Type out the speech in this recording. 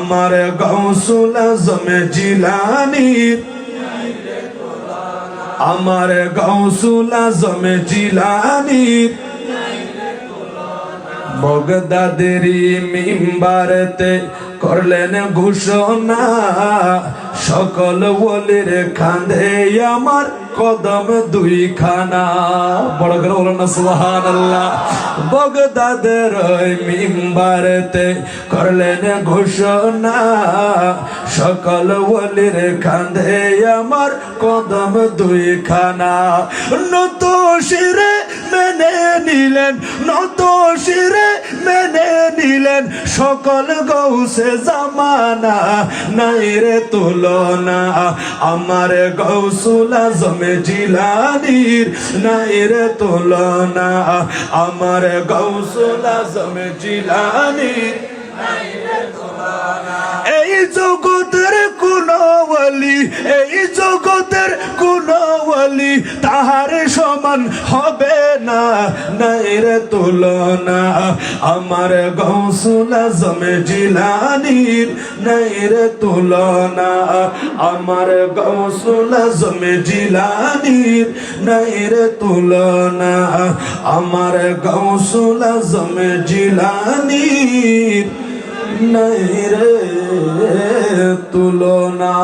আমার গৌসুল আজমে জিলানি। আমার গৌসুল আজমে জিলানি। বগদাদেরি মিম্বারেতে করলেন ঘোষণা, সকল বলির খান্দে আমার কদম দুই খানা বড় করে বলো না সুহান আল্লাহ বগদাদের মিম্বারেতে করলেন ঘোষণা, সকল বলির খান্দে আমার কদম দুই খানা নত শিরে মেনে নিলেন, নত শিরে নিলেন সকল গৌসে জামানা, নাই রে তুলনা। আমার গৌসুল আজমে জিলানির, নাই রে তুলনা। আমার গৌসুল আজমে জিলানির এই জগতের সমান হবে না নাই রে তুলনা। আমার গৌসুল আজমে জিলানির নাই রে তুলনা। আমার গৌসুল আজমে জিলানির নাই রে তুলনা। আমার গৌসুল আজমে জিলানির নাই রে তুলনা।